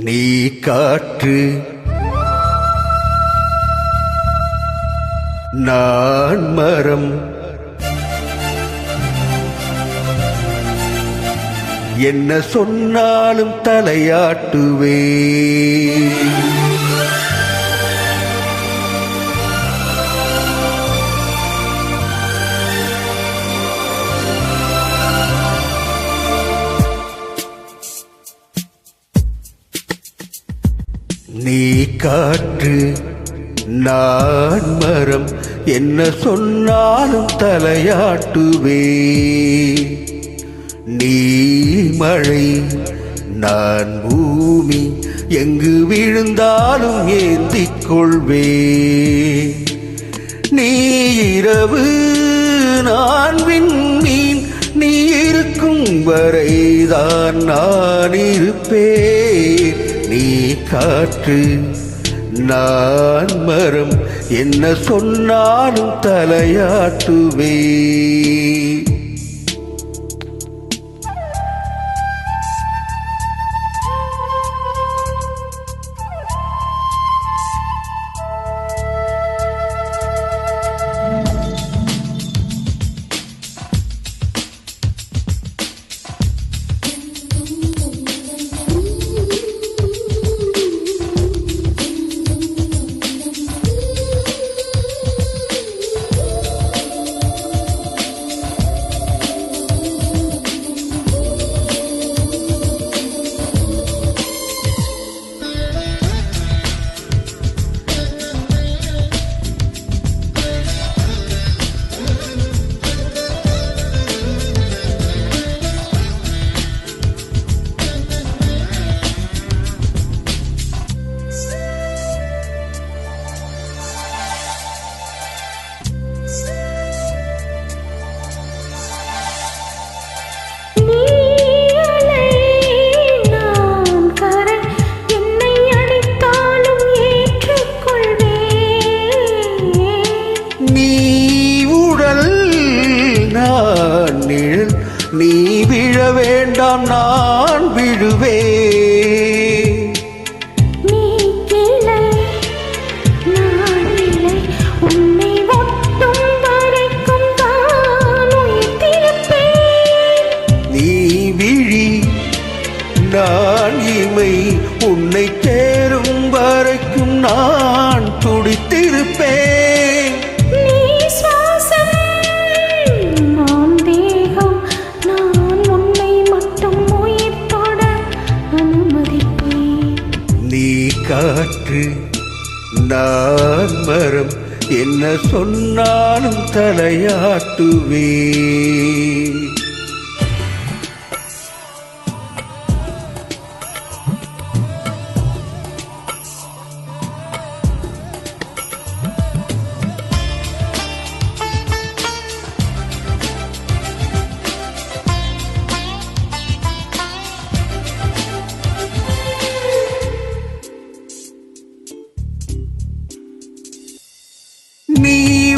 நீ காற்று நான் மரம். என்ன சொன்னாலும் தலையாட்டுவே. நீ காற்று நான் மரம். என்ன சொன்னாலும் தலையாட்டுவே. நீ மழை நான் பூமி. எங்கு விழுந்தாலும் ஏந்திக் கொள்வே. நீ இரவு நான் விண்மீன். நீ இருக்கும் வரைதான் நான் இருப்பேன். காற்று. நான் மரம் என்ன சொன்னாலும் தலையாட்டுவே. உயிர்த்திருப்பேன் நீ விழி நான் இமை. உன்னை தேரும் வரைக்கும் நான் காற்று நான் மரம் என்ன சொன்னாலும் தலையாட்டுவே.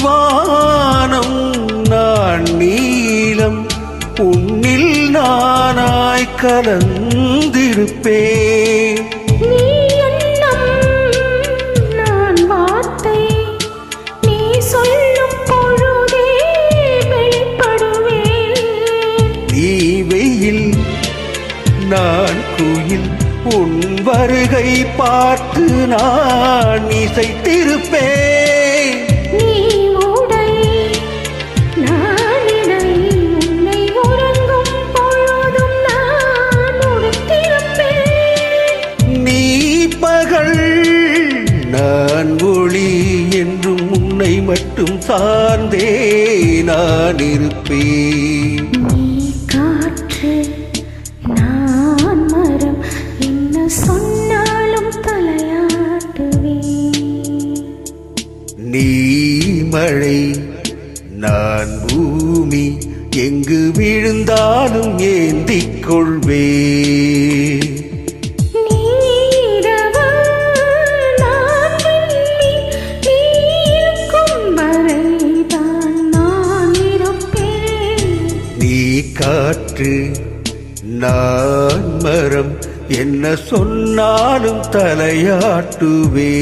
வானம் நான் நீலம் உன்னில் நானாய் கலந்திருப்பேன். நான் குயில் உன் வருகை பார்த்து நான் இசைத்திருப்பேன். சார்ந்தே நான் இருப்பேன். காற்று நான் மரம் என்ன சொன்னாலும் தலையாட்டுவேன். நீ மழை நான் பூமி எங்கு விழுந்தாலும் ஏந்திக் கொள்வே நான் மரம் என்ன சொன்னாலும் தலையாட்டுவே